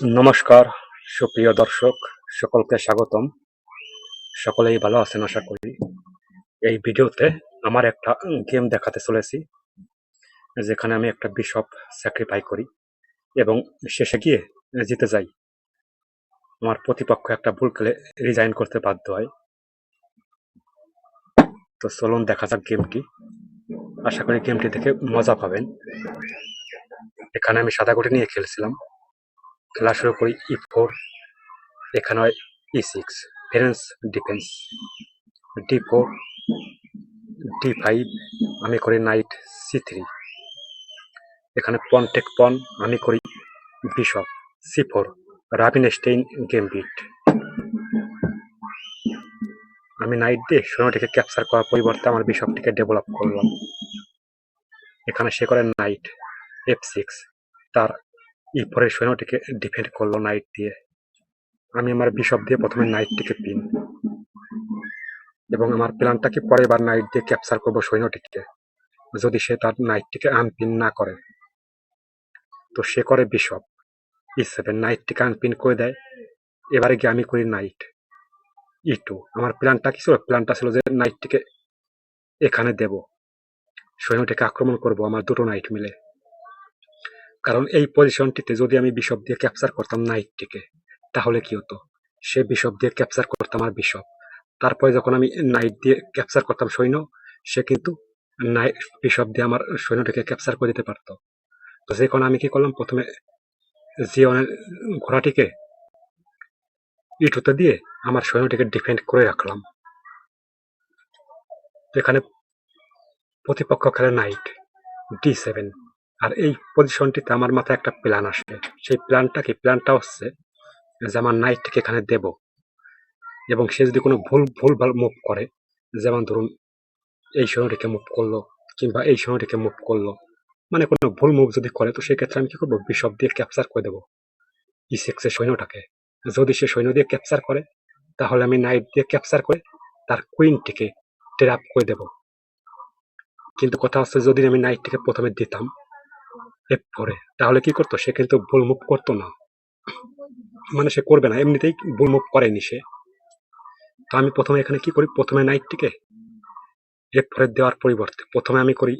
নমস্কার, সুপ্রিয় দর্শক, সকলকে স্বাগতম। সকলেই ভালো আছেন আশা করি। এই ভিডিওতে আমার একটা গেম দেখাতে চলেছি, যেখানে আমি একটা বিশপ স্যাক্রিফাই করি এবং শেষে গিয়ে জিতে যাই। আমার প্রতিপক্ষ একটা ভুল খেলে রিজাইন করতে বাধ্য হয়। তো চলুন দেখা যাক গেমটি। আশা করি গেমটি দেখে মজা পাবেন। এখানে আমি সাদা গুটি নিয়ে খেলছিলাম। খেলা শুরু করি ই ফোর এখানে হয় E six ফেরেন্স defence D four D five আমি করি নাইট সি থ্রি এখানে পন টেক পন আমি করি bishop C four Rubinstein gambit আমি নাইট দিয়ে সৈন্যটিকে ক্যাপচার করার পরিবর্তে আমার বিশপটিকে ডেভেলপ করলাম, এখানে সে করে নাইট এফ সিক্স তার ফোরের সৈন্যটিকে ডিফেন্ড করল নাইট দিয়ে। আমি আমার বিশপ দিয়ে প্রথমে নাইটটিকে পিন এবং আমার প্ল্যানটাকে পরের বার নাইট দিয়ে ক্যাপচার করব সৈন্যটিকে যদি সে তার নাইটটিকে আনপিন না করে। তো সে করে বিশপ ই সেভেন নাইটটিকে আনপিন করে দেয়। এবারে গিয়ে আমি করি নাইট ই টু আমার প্ল্যানটা কি ছিল? প্ল্যানটা ছিল যে নাইটটিকে এখানে দেব। সৈন্যটিকে আক্রমণ করব, আমার দুটো নাইট মিলে। কারণ এই পজিশনটিতে যদি আমি বিশপ দিয়ে ক্যাপচার করতাম নাইটটিকে তাহলে কি হতো? সে বিশপ দিয়ে ক্যাপচার করতাম আর বিশপ। তারপরে যখন আমি নাইট দিয়ে ক্যাপচার করতাম সৈন্য, সে কিন্তু নাইট বিশপ দিয়ে আমার সৈন্যটিকে ক্যাপচার করে দিতে পারতো। তো যে কারণে আমি কি করলাম? প্রথমে জিওনের ঘোড়াটিকে ইটুতে দিয়ে আমার সৈন্যটিকে ডিফেন্ড করে রাখলাম। এখানে প্রতিপক্ষ খেলে নাইট ডি সেভেন আর এই পজিশনটিতে আমার মাথায় একটা প্ল্যান আসে। সেই প্ল্যানটা কি প্ল্যানটা হচ্ছে যে আমার নাইটটিকে এখানে দেব। এবং সে যদি কোনো ভুল ভুল ভালো মুভ করে, যেমন ধরুন এই সৈন্যটিকে মুভ করল কিংবা এই সৈন্যটিকে মুভ করল মানে কোনো ভুল মুভ যদি করে, তো সেক্ষেত্রে আমি কি করব? বিশপ দিয়ে ক্যাপচার করে দেবো। ই সিক্সের সৈন্যটাকে। যদি সে সৈন্য দিয়ে ক্যাপচার করে, তাহলে আমি নাইট দিয়ে ক্যাপচার করে তার কুইনটিকে ট্র্যাপ করে দেব। কিন্তু কথা হচ্ছে যদি আমি নাইটটিকে প্রথমে দিতাম এফ ফোরে তাহলে কি করতো? সে কিন্তু ভুল মুখ করতো না। মানে সে করবে না। এমনিতেই ভুল মুভ করেনি সে। তো আমি প্রথমে এখানে কি করি? প্রথমে নাইটটিকে এফ ফোরে দেওয়ার পরিবর্তে প্রথমে আমি করি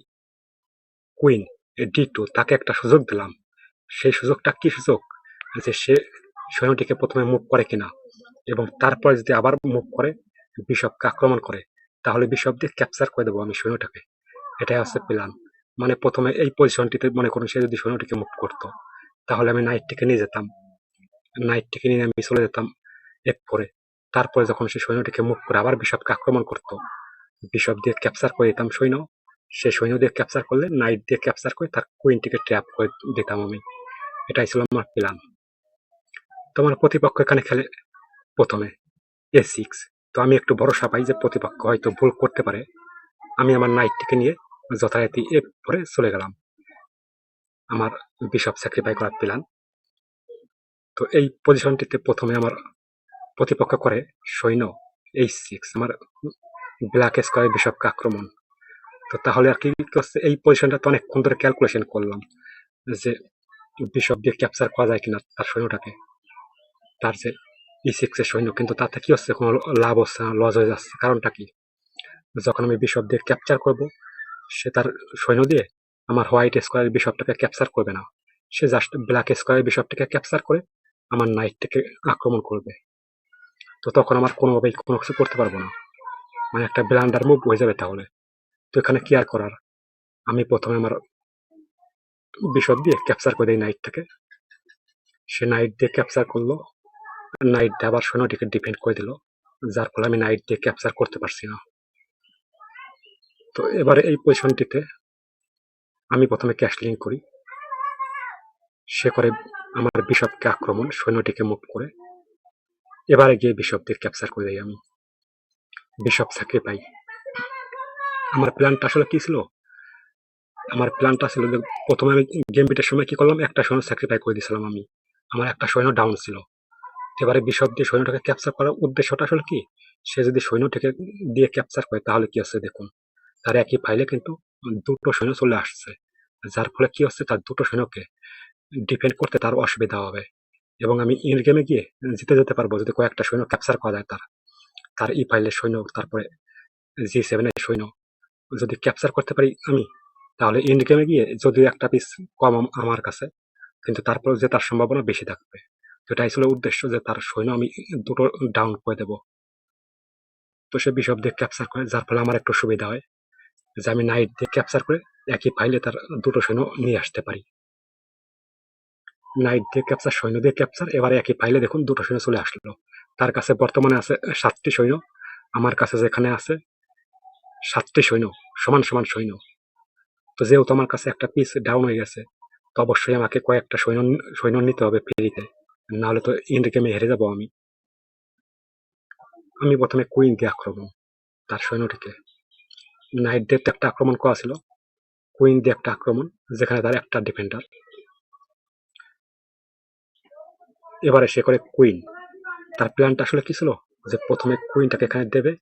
কুইন এ ডি টু তাকে একটা সুযোগ দিলাম। সেই সুযোগটা কি সুযোগ? যে সে সৈন্যটিকে প্রথমে মুভ করে কিনা। এবং তারপরে যদি আবার মুভ করে বিশপকে আক্রমণ করে, তাহলে বিশপ দিয়ে ক্যাপচার করে দেবো আমি সৈন্যটাকে এটাই হচ্ছে প্ল্যান মানে প্রথমে এই পজিশনটিতে মনে করুন সে যদি সৈন্যটিকে মুভ করতো, তাহলে আমি নাইটটিকে নিয়ে যেতাম। নাইটটিকে নিয়ে আমি চলে যেতাম এক করে। তারপরে যখন সে সৈন্যটিকে মুভ করে আবার বিশপকে আক্রমণ করতো, বিশপ দিয়ে ক্যাপচার করে দিতাম সৈন্য। সে সৈন্য দিয়ে ক্যাপচার করলে নাইট দিয়ে ক্যাপচার করে তার কুইনটিকে ট্র্যাপ করে দিতাম আমি। এটাই ছিল আমার প্ল্যান তোমার প্রতিপক্ষ এখানে খেলে প্রথমে এ সিক্স তো আমি একটু ভরসা পাই যে প্রতিপক্ষ হয়তো ভুল করতে পারে। আমি আমার নাইটটিকে নিয়ে যথারীতি এ পরে চলে গেলাম। আমার বিশপ স্যাক্রিফাই করার প্ল্যান তো এই পজিশনটিতে প্রথমে আমার প্রতিপক্ষ করে সৈন্য এইচ সিক্স আমার ব্ল্যাক স্কোয়ার বিশপকে আক্রমণ। তো তাহলে আর কি করছে? এই পজিশনটা তো অনেকক্ষণ ধরে ক্যালকুলেশন করলাম যে বিশপ দিয়ে ক্যাপচার করা যায় কিনা তার সৈন্যটাকে। তার যে ই সিক্সের সৈন্য, কিন্তু তাতে কি হচ্ছে? কোনো লাভ হচ্ছে না লস হয়ে যাচ্ছে। কারণটা কি? যখন আমি বিশপ দিয়ে ক্যাপচার করব সে তার সৈন্য দিয়ে আমার হোয়াইট স্কোয়ারের বিশপটাকে ক্যাপচার করবে না। সে জাস্ট ব্ল্যাক স্কোয়ারের বিশপটাকে ক্যাপচার করে আমার নাইটটাকে আক্রমণ করবে। তো তখন আমার কোনোভাবেই কোনো কিছু করতে পারব না। মানে একটা ব্লান্ডার মুভ হয়ে যাবে তাহলে। তো এখানে কি আর করার? আমি প্রথমে আমার বিশপ দিয়ে ক্যাপচার করে দিই নাইটটাকে সে নাইট দিয়ে ক্যাপচার করল। নাইট দিয়ে আবার সৈন্যটিকে ডিফেন্ড করে দিল। যার ফলে আমি নাইট দিয়ে ক্যাপচার করতে পারছি না। তো এবারে এই পজিশনটিতে আমি প্রথমে ক্যাশ লিঙ্ক করি। সে করে আমার বিশপকে আক্রমণ, সৈন্যটিকে মুভ করে। এবারে গিয়ে বিশপ দিয়ে ক্যাপচার করে দিই আমি। বিশপ সাকে পাই আমার প্ল্যানটা আসলে কি ছিল? আমার প্ল্যানটা ছিল প্রথমে আমি গেম বিটের সময় কি করলাম? একটা সৈন্য স্যাক্রিফাই করে দিয়েছিলাম আমি। আমার একটা সৈন্য ডাউন ছিল। এবারে বিশপ দিয়ে সৈন্যটাকে ক্যাপচার করার উদ্দেশ্যটা আসলে কি? সে যদি সৈন্যটাকে দিয়ে ক্যাপচার করে তাহলে কি আছে দেখুন। তার একই ফাইলে কিন্তু দুটো সৈন্য চলে আসছে। যার ফলে কি হচ্ছে? তার দুটো সৈন্যকে ডিফেন্ড করতে তার অসুবিধা হবে। এবং আমি ইন গেমে গিয়ে জিতে যেতে পারব যদি কয়েকটা সৈন্য ক্যাপচার করা যায় তার। তার ই ফাইলের সৈন্য, তারপরে জি সেভেনের সৈন্য যদি ক্যাপচার করতে পারি আমি, তাহলে ইন্ড গেমে গিয়ে যদিও একটা পিস কম আমার কাছে, কিন্তু তারপর যে তার সম্ভাবনা বেশি থাকবে। তো এটাই ছিল উদ্দেশ্য যে তার সৈন্য আমি দুটো ডাউন করে দেব। তো সে বিশপ দিয়ে ক্যাপচার করে, যার ফলে আমার একটু সুবিধা হয়। আমি নাইট দিয়ে ক্যাপচার করে একই ফাইলে তার দুটো সৈন্য নিয়ে আসতে পারি। নাইট দিয়ে ক্যাপচার সৈন্য দিয়ে ক্যাপচার এবারে একই ফাইলে দেখুন দুটো সৈন্য চলে আসলো। তার কাছে বর্তমানে আছে সাতটি সৈন্য, আমার কাছে যেখানে আছে সাতটি সৈন্য, সমান সমান সৈন্য। তো যেহেতু আমার কাছে একটা পিস ডাউন হয়ে গেছে, তো অবশ্যই আমাকে কয়েকটা সৈন্য সৈন্য নিতে হবে ফেরিতে, নাহলে তো ইন্ড গেমে হেরে যাব আমি। আমি প্রথমে কুইন দিয়ে আক্রমণ, তার সৈন্যটিকে। নাইট তো একটা আক্রমণ করা ছিল। কুইন দিয়ে একটা আক্রমণ, যেখানে তার একটা ডিফেন্ডার এবারে সে করে কুইন তার প্ল্যানটা আসলে কি ছিল? যে প্রথমে কুইনটাকে এখানে দেবে।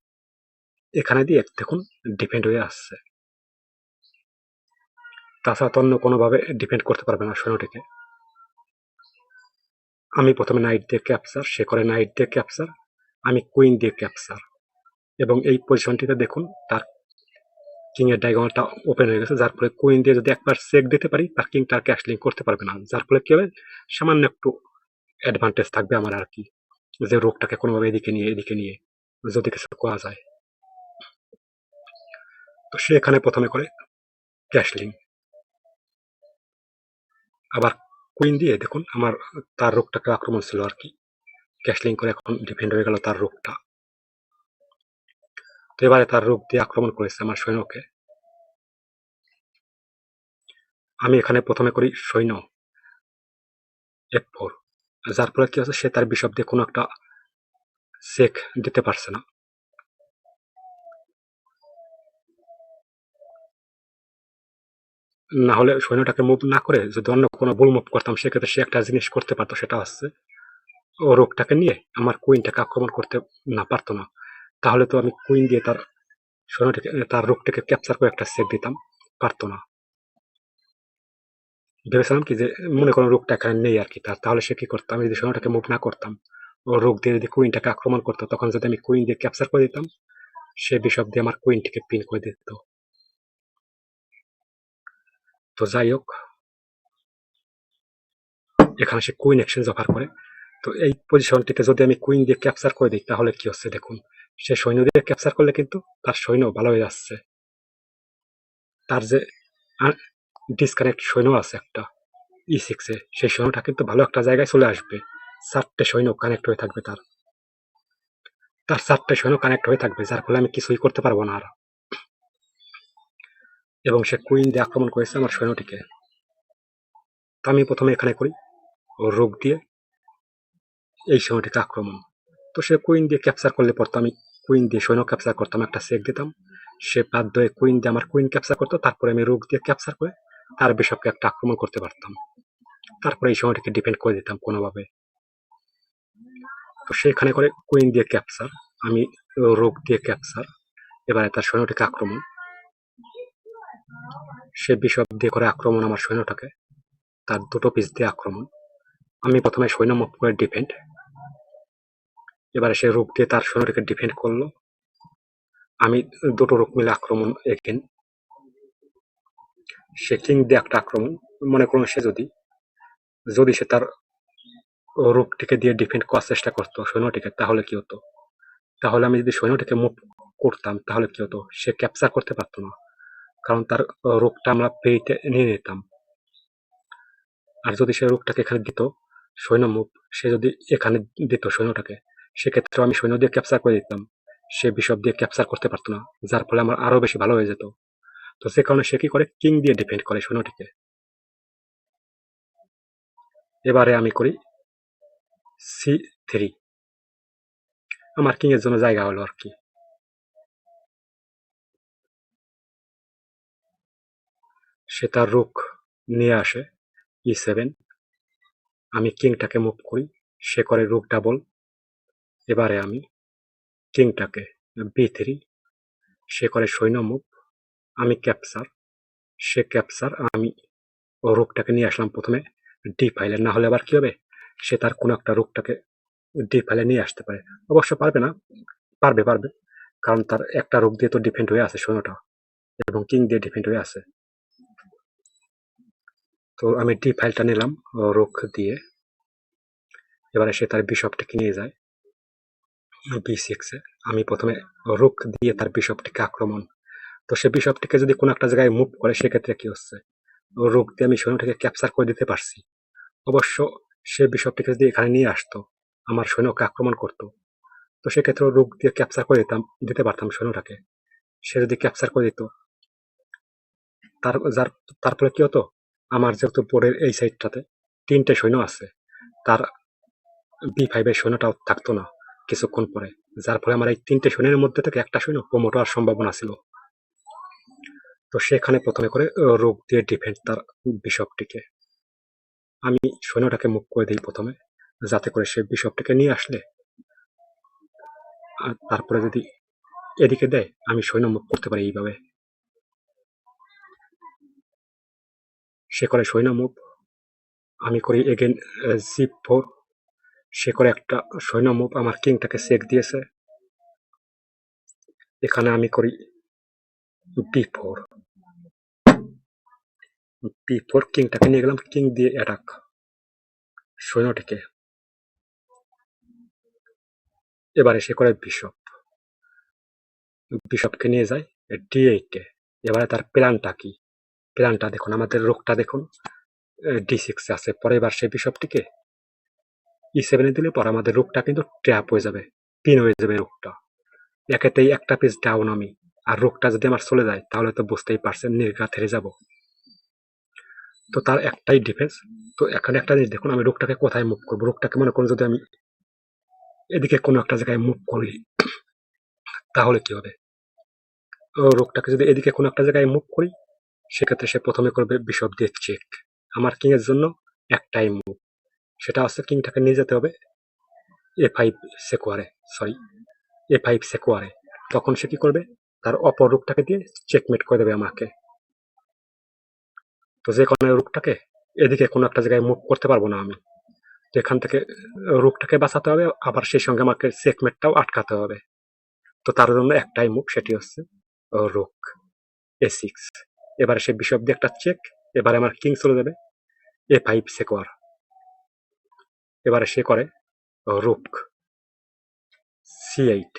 এখানে দিয়ে দেখুন ডিপেন্ড হয়ে আসছে। তাছাড়া তো অন্য কোনোভাবে ডিপেন্ড করতে পারবে না সৈন্যটিকে আমি প্রথমে নাইট দিয়ে ক্যাপচার সে করে নাইট দিয়ে ক্যাপচার আমি কুইন দিয়ে ক্যাপচার এবং এই পজিশনটিতে দেখুন তার কিং এর ডায়গনটা ওপেন হয়ে গেছে, যার ফলে কুইন দিয়ে যদি একবার চেক দিতে পারি তার কিং তার ক্যাশলিং করতে পারবে না। যার ফলে কি হবে? সামান্য একটু অ্যাডভান্টেজ থাকবে আমার আর কি, যে রোগটাকে কোনোভাবে এদিকে নিয়ে এদিকে নিয়ে যদি কিছু করা যায়। তো সে এখানে প্রথমে করে ক্যাশলিং আবার কুইন দিয়ে দেখুন, আমার তার রোগটাকে আক্রমণ ছিল আর কি। ক্যাশলিং করে এখন ডিফেন্ড হয়ে গেল তার রোগটা। তো এবারে তার রূপ দিয়ে আক্রমণ করেছে আমার সৈন্যকে। আমি এখানে প্রথমে করি সৈন্য এফ ফোর যার ফলে কি হচ্ছে সে তার বিশপ দিয়ে কোনো একটা চেক দিতে পারছে না। না হলে সৈন্যটাকে মুভ না করে যদি অন্য কোনো ভুল মুভ করতাম, সেক্ষেত্রে সে একটা জিনিস করতে পারতো, সেটা হচ্ছে ও রোগটাকে নিয়ে আমার কুইনটাকে আক্রমণ করতে না পারতো না। তাহলে তো আমি কুইন দিয়ে তার সৈন্যটাকে তার রোগটাকে ক্যাপচার করে একটা সেট দিতাম। পারতো না। ভেবেছিলাম কি যে, মনে করো রোগটা এখানে নেই আর কি তার তাহলে সে কি করতো? আমি যদি সৈন্যটাকে মুভ না করতাম, ও রোগ দিয়ে যদি কুইনটাকে আক্রমণ করতো, তখন যদি আমি কুইন দিয়ে ক্যাপচার করে দিতাম, সে বিশপ দিয়ে আমার কুইনটিকে পিন করে দিত। তো যাই হোক। এখানে সে কুইন এক্সচেঞ্জ অফার করে। তো এই পজিশনটিতে যদি আমি কুইন দিয়ে ক্যাপচার করে দিই, তাহলে কি হচ্ছে দেখুন? সে সৈন্য দিয়ে ক্যাপচার করলে কিন্তু তার সৈন্য ভালো হয়ে যাচ্ছে। তার যে ডিসকানেক্ট সৈন্য আছে একটা ই সিক্সে সেই সৈন্যটা কিন্তু ভালো একটা জায়গায় চলে আসবে। চারটে সৈন্য কানেক্ট হয়ে থাকবে তার। তার চারটে সৈন্য কানেক্ট হয়ে থাকবে, যার ফলে আমি কিছুই করতে পারব না আর। এবং সে কুইন দিয়ে আক্রমণ করেছে আমার সৈন্যটিকে। তা আমি প্রথমে এখানে করি রোগ দিয়ে এই সৈন্যটিকে আক্রমণ। তো সে কুইন দিয়ে ক্যাপচার করলে পর তো আমি কুইন দিয়ে সৈন্য ক্যাপচার করতাম, একটা চেক দিতাম। সে বাধ্য হয়ে কুইন দিয়ে আমার কুইন ক্যাপচার করতো, তারপরে আমি রোগ দিয়ে ক্যাপচার করে তার বিশপকে একটা আক্রমণ করতে পারতাম। তারপরে এই সময়টিকে ডিপেন্ড করে দিতাম কোনোভাবে। তো সেখানে করে কুইন দিয়ে ক্যাপচার আমি রোগ দিয়ে ক্যাপচার এবারে তার সৈন্যটাকে আক্রমণ। সে বিশপ দিয়ে করে আক্রমণ আমার সৈন্যটাকে, তার দুটো পিস দিয়ে আক্রমণ। আমি প্রথমে সৈন্য মুভ করে ডিফেন্ড এবারে সে রোগ দিয়ে তার সৈন্যটাকে ডিফেন্ড করল। আমি দুটো রোগ মিলে আক্রমণ এগেন সে কিং দিয়ে একটা আক্রমণ। মনে করুন সে যদি যদি সে তার রূপটিকে দিয়ে ডিফেন্ড করার চেষ্টা করতো সৈন্যটিকে, তাহলে কি হতো? তাহলে আমি যদি সৈন্যটিকে মুভ করতাম, তাহলে কি হতো? সে ক্যাপচার করতে পারতো না। কারণ তার রোগটা আমরা পেইতে, নিয়ে নিতাম। আর যদি সে রোগটাকে এখানে দিত, সৈন্য মুভ সে যদি এখানে দিত সৈন্যটাকে সেক্ষেত্রে আমি সৈন্য দিয়ে ক্যাপচার করে দিতাম। সে বিশপ দিয়ে ক্যাপচার করতে পারতো না, যার ফলে আমার আরও বেশি ভালো হয়ে যেত। তো সে কারণে সে কি করে? কিং দিয়ে ডিফেন্ড করে সৈন্যটিকে। এবারে আমি করি সি থ্রি আমার কিং এর জন্য জায়গা হলো আর কি। সে তার রুক নিয়ে আসে ই সেভেন আমি কিংটাকে মুভ করি, সে করে রুক ডাবল এবারে আমি কিংটাকে বি থ্রি, সে করে সৈন্য মুভ আমি ক্যাপচার সে ক্যাপচার আমি ও রুকটাকে নিয়ে আসলাম প্রথমে ডি ফাইলে না হলে আবার কি হবে? সে তার কোনো একটা রোগটাকে ডি ফাইলে নিয়ে আসতে পারে। অবশ্য পারবে না, পারবে পারবে, কারণ তার একটা রোগ দিয়ে তো ডিফেন্ড হয়ে আছে সৈন্যটা এবং কিং দিয়ে ডিফেন্ড হয়ে আছে। তো আমি ডি ফাইলটা নিলাম রোগ দিয়ে। এবারে সে তার বিশপটিকে নিয়ে যায়। বি সিক্সে আমি প্রথমে রুক দিয়ে তার বিশপটিকে আক্রমণ। তো সে বিশপটিকে যদি কোনো একটা জায়গায় মুভ করে, সেক্ষেত্রে কি হচ্ছে? রুক দিয়ে আমি সৈন্যটাকে ক্যাপচার করে দিতে পারছি। অবশ্য সে বিশপটিকে যদি এখানে নিয়ে আসতো, আমার সৈন্যকে আক্রমণ করতো, তো সেক্ষেত্রে রুক দিয়ে ক্যাপচার করে দিতাম, দিতে পারতাম সৈন্যটাকে। সে যদি ক্যাপচার করে দিত, তার, যার, তারপরে কি হতো? আমার যেহেতু বোর্ডের এই সাইডটাতে তিনটে সৈন্য আছে, তার বি ফাইভের সৈন্যটাও থাকতো না। কিছুক্ষণ পরে, যার ফলে আমার এই তিনটে সৈন্যের মধ্যে থেকে একটা সৈন্য প্রমোট হওয়ার সম্ভাবনা ছিল। তো সেখানে প্রথমে করে রোগ দিয়ে ডিফেন্ড তার বিশপটিকে আমি সৈন্যটাকে মুখ করে দিই প্রথমে, যাতে করে সে বিশপটিকে নিয়ে আসলে। আর তারপরে যদি এদিকে দেয়, আমি সৈন্য মুখ করতে পারি এইভাবে। সে করে সৈন্য মুভ আমি করি এগেন জি ফোর সে করে একটা সৈন্য মুভ আমার কিংটাকে চেক দিয়েছে। এখানে আমি করি বি ফোর। বি ফোর কিংটাকে নিয়ে গেলাম, কিং দিয়ে অ্যাটাক সৈন্যটিকে এবারে সে করে বিশপ। বিশপকে নিয়ে যায় ডি এইটে। এবারে তার প্ল্যানটা কি? প্ল্যানটা দেখুন, আমাদের রোগটা দেখুন। ডি সিক্সে আছে পরে এবার সে বিশপটিকে ই সেভেনে দিলে পর আমাদের রোগটা কিন্তু ট্র্যাপ হয়ে যাবে পিন হয়ে যাবে রোগটা। একেতেই একটা পিস ডাউন আমি, আর রোগটা যদি আমার চলে যায়, তাহলে তো বুঝতেই পারছেন, নির্ঘাত হেরে যাব। তো তার একটাই ডিফেন্স তো এখানে একটা জিনিস দেখুন, আমি রোগটাকে কোথায় মুভ করব? রোগটাকে মনে করুন যদি আমি এদিকে কোনো একটা জায়গায় মুভ করি, তাহলে কি হবে? রোগটাকে যদি এদিকে কোনো একটা জায়গায় মুভ করি, সেক্ষেত্রে সে প্রথমে করবে বিশপ দিয়ে চেক আমার কিংয়ের জন্য একটাই মুভ সেটা হচ্ছে কিংটাকে নিয়ে যেতে হবে। এ ফাইভ সেকোয়ারে সরি এ ফাইভ সেকোয়ারে তখন সে কি করবে? তার অপর রূপটাকে দিয়ে চেকমেট করে দেবে আমাকে। তো যে কোনো রূপটাকে এদিকে কোনো একটা জায়গায় মুভ করতে পারব না আমি। তো এখান থেকে রূপটাকে বাঁচাতে হবে, আবার সেই সঙ্গে আমাকে চেকমেটটাও আটকাতে হবে। তো তার জন্য একটাই মুভ সেটি হচ্ছে রুক এ সিক্স এবারে সে বিশপ দিয়ে একটা চেক এবারে আমার কিং চলে যাবে এ ফাইভ সেকোয়ার এবারে সে করে রুক সি এইট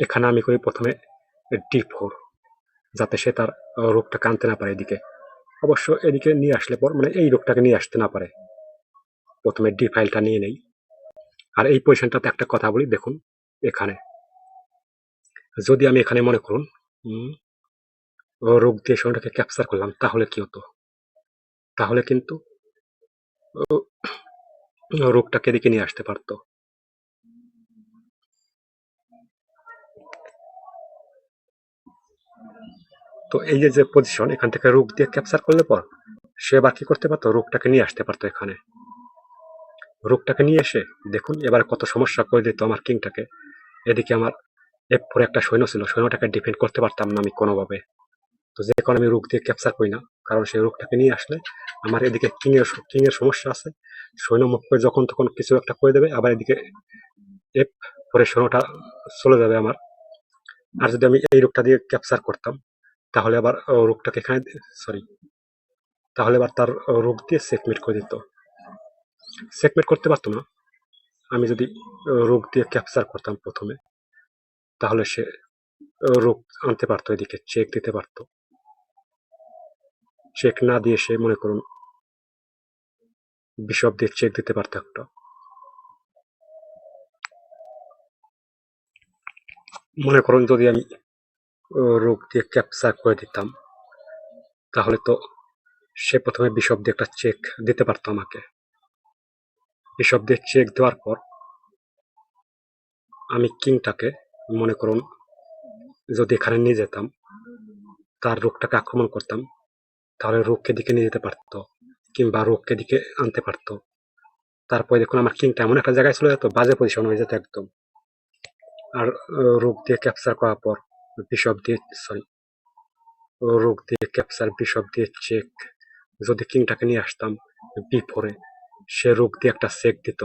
এখানে আমি করি প্রথমে ডি ফোর যাতে সে তার রোগটাকে আনতে না পারে এদিকে। অবশ্য এদিকে নিয়ে আসলে পর মানে এই রোগটাকে নিয়ে আসতে না পারে। প্রথমে ডি ফাইলটা নিয়ে নেই। আর এই পজিশনটাতে একটা কথা বলি, দেখুন, এখানে। যদি আমি এখানে মনে করুন রোগ দিয়ে সময়টাকে ক্যাপচার করলাম, তাহলে কি হতো? তাহলে কিন্তু রোগটাকে এদিকে নিয়ে আসতে পারতো। তো এই যে যে পজিশন এখান থেকে রোগ দিয়ে ক্যাপচার করলে পর, সে এবার কি করতে পারতো? রোগটাকে নিয়ে আসতে পারতো এখানে। রোগটাকে নিয়ে এসে, দেখুন, এবার কত সমস্যা করে দিত আমার কিংটাকে। এদিকে আমার এফ ফোর একটা সৈন্য ছিল, সৈন্যটাকে ডিফেন্ড করতে পারতাম না আমি কোনোভাবে। তো যে কারণে আমি রোগ দিয়ে ক্যাপচার করি না। কারণ সেই রোগটাকে নিয়ে আসলে আমার এদিকে কিংয়ের কিংয়ের সমস্যা আছে। সৈন্য মুখ করে যখন তখন কিছু একটা করে দেবে, আবার এদিকে এফ পরে সৈন্যটা চলে যাবে আমার। আর যদি আমি এই রোগটা দিয়ে ক্যাপচার করতাম, তাহলে আবার রোগটাকে এখানে সরি তাহলে আবার তার রোগ দিয়ে চেকমেট করে দিত। চেকমেট করতে পারতো না। আমি যদি রোগ দিয়ে ক্যাপচার করতাম প্রথমে, তাহলে সে রোগ আনতে পারতো, এদিকে চেক দিতে পারতো। চেক না দিয়ে সে মনে করুন বিশপ দিয়ে চেক দিতে পারত একটা। মনে করুন যদি আমি রোগ দিয়ে ক্যাপচার করে দিতাম, তাহলে তো সে প্রথমে বিশপ দিয়ে একটা চেক দিতে পারতো আমাকে। বিশপ দিয়ে চেক দেওয়ার পর আমি কিংটাকে মনে করুন যদি এখানে নিয়ে যেতাম, তার রোগটাকে আক্রমণ করতাম তাহলে রোগকে দিকে নিয়ে যেতে পারতো কিংবা রোগকে দিকে আনতে পারতো। তারপরে দেখুন আমার কিংটা এমন একটা জায়গায় চলে যেত বাজে পজিশন হয়ে যেত একদম। আর রোগ দিয়ে ক্যাপচার করার পর বিশপ দিয়ে সরি রোগ দিয়ে ক্যাপচার বিশপ দিয়ে চেক যদি কিংটাকে নিয়ে আসতাম বি ফোরে সে রোগ দিয়ে একটা চেক দিত।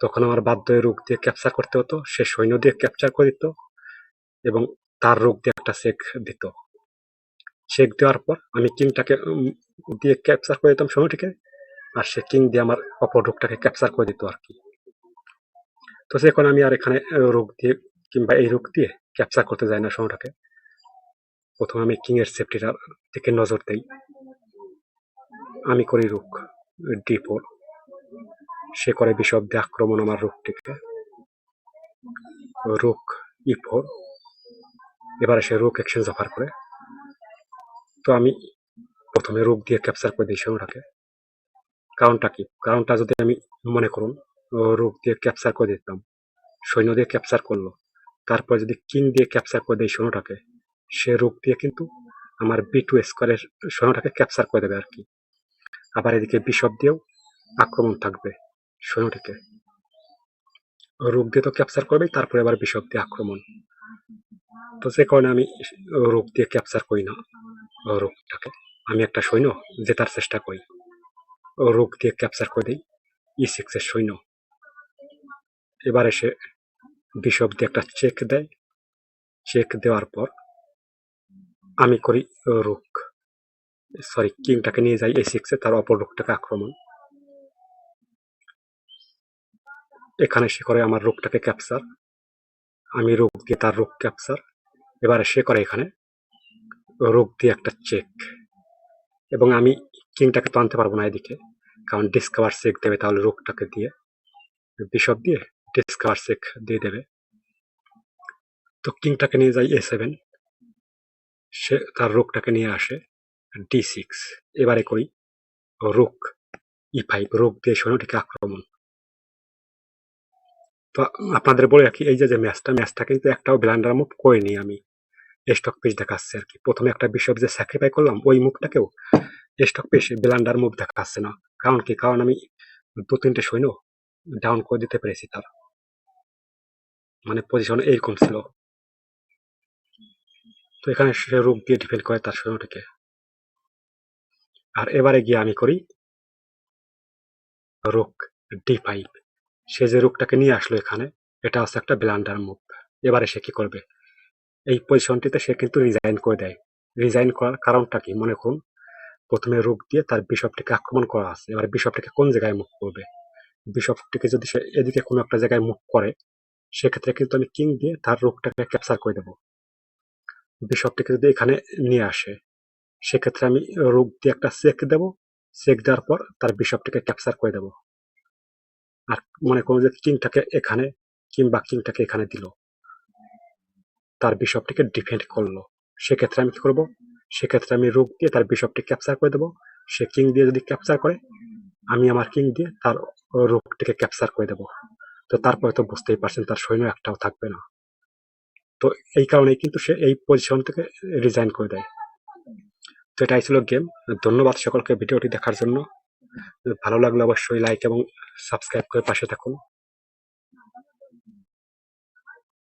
তখন আমার বাধ্য হয়ে রুক দিয়ে ক্যাপচার করতে হতো, সে সৈন্য দিয়ে ক্যাপচার করে দিত এবং তার রোগ দিয়ে একটা চেক দিত। চেক দেওয়ার পর আমি কিংটাকে দিয়ে ক্যাপচার করে দিতাম সৈন্যটিকে আর সে কিং দিয়ে আমার অপর রোগটাকে ক্যাপচার করে দিত আর কি। তো সেখন আমি আর এখানে রোগ দিয়ে কিংবা এই রোগ দিয়ে ক্যাপচার করতে যাই না সৈন্যটাকে প্রথমে আমি কিং এর সেফটিটার দিকে নজর দেই। আমি করি রুক ডি ফোর সে করে বিশপ আক্রমণ আমার রুকটিকে রুক ই ফোর এবারে সে রুক এক্সচেঞ্জ অফার করে। তো আমি প্রথমে রুক দিয়ে ক্যাপচার করে দিই সৈন্যটাকে কারণটা কি? কারণটা যদি আমি মনে করুন রুক দিয়ে ক্যাপচার করে দিতাম, সৈন্য দিয়ে ক্যাপচার করল, তারপর যদি কিং দিয়ে ক্যাপচার করে দেয় সৈন্যটাকে, সে রুক দিয়ে কিন্তু আমার বি টু স্কোয়ারের সৈন্যটাকে ক্যাপচার করে দেবে আর কি আবার এদিকে বিশপ দিয়েও আক্রমণ থাকবে সৈন্যটিকে। রুক দিয়ে তো ক্যাপচার করবেই, তারপরে আবার বিশপ দিয়ে আক্রমণ। তো সে কারণে আমি রুক দিয়ে ক্যাপচার করি না। রুকটাকে আমি একটা সৈন্য জেতার চেষ্টা করি। রুক দিয়ে ক্যাপচার করে দিই। ই সিক্সের সৈন্য। এবার এসে বিশপ দিয়ে একটা চেক দেয়। চেক দেওয়ার পর আমি করি রুক সরি কিংটাকে নিয়ে যাই এই সিক্সে তার অপর রুকটাকে আক্রমণ। এখানে সে করে আমার রুকটাকে ক্যাপচার আমি রোগ দিয়ে তার রোগ ক্যাপচার এবারে সে করে এখানে। রোগ দিয়ে একটা চেক এবং আমি কিংটাকে তো আনতে পারব না এদিকে, কারণ ডিসকাভার চেক দেবে তাহলে রোগটাকে দিয়ে। বিশপ দিয়ে ডিসকাভার চেক দিয়ে দেবে। তো কিংটাকে নিয়ে যাই এ সেভেন সে তার রোগটাকে নিয়ে আসে ডি সিক্স এবারে করি রোগ ই ফাইভ রোগ দিয়ে সৈন্যটিকে আক্রমণ তো আপনাদের বলে রাখি, এই যে ম্যাচটা ম্যাচটা কিন্তু একটাও ব্লান্ডার মুভ করিনি আমি। স্টক পেজ দেখাচ্ছে আর কি প্রথমে একটা বিশপ যে স্যাক্রিফাই করলাম, ওই মুভটাকেও স্টক পেজ ব্লান্ডার মুভ দেখাচ্ছে না। কারণ কি? কারণ আমি দু তিনটে সৈন্য ডাউন করে দিতে পেরেছি তার। মানে পজিশন এইরকম ছিল। তো এখানে সে রুক দিয়ে ডিফেন্ড করে তার সৈন্যটাকে আর এবারে গিয়ে আমি করি রুক ডি ফাইভ সে যে রোগটাকে নিয়ে আসলো এখানে, এটা হচ্ছে একটা ব্লান্ডার মুভ। এবারে সে কি করবে? এই পজিশনটিতে সে কিন্তু রিজাইন করে দেয়। রিজাইন করার কারণটা কি? মনে করুন, প্রথমে রুক দিয়ে তার বিশপটিকে আক্রমণ করা আছে। এবার বিশপটিকে কোন জায়গায় মুখ করবে? বিশপটিকে যদি সে এদিকে কোনো একটা জায়গায় মুখ করে, সেক্ষেত্রে কিন্তু আমি কিং দিয়ে তার রোগটাকে ক্যাপচার করে দেবো। বিশপটিকে যদি এখানে নিয়ে আসে, সেক্ষেত্রে আমি রোগ দিয়ে একটা চেক দেব। চেক দেওয়ার পর তার বিশপটিকে ক্যাপচার করে দেব। আর মনে করুন যে কিংটাকে এখানে কিংবা কিংটাকে এখানে দিল। তার বিশপটিকে ডিফেন্ড করল। সেক্ষেত্রে আমি কি করব? সেক্ষেত্রে আমি রুক দিয়ে তার বিশপটি ক্যাপচার করে দেবো। সে কিং দিয়ে যদি ক্যাপচার করে, আমি আমার কিং দিয়ে তার রুকটিকে ক্যাপচার করে দেবো। তো তারপরে তো বুঝতেই পারছেন, তার সৈন্য একটাও থাকবে না। তো এই কারণেই কিন্তু সে এই পজিশন থেকে রিজাইন করে দেয়। তো এটাই ছিল গেম ধন্যবাদ সকলকে ভিডিওটি দেখার জন্য। ভালো লাগলে অবশ্যই লাইক এবং সাবস্ক্রাইব করে পাশে থাকুন।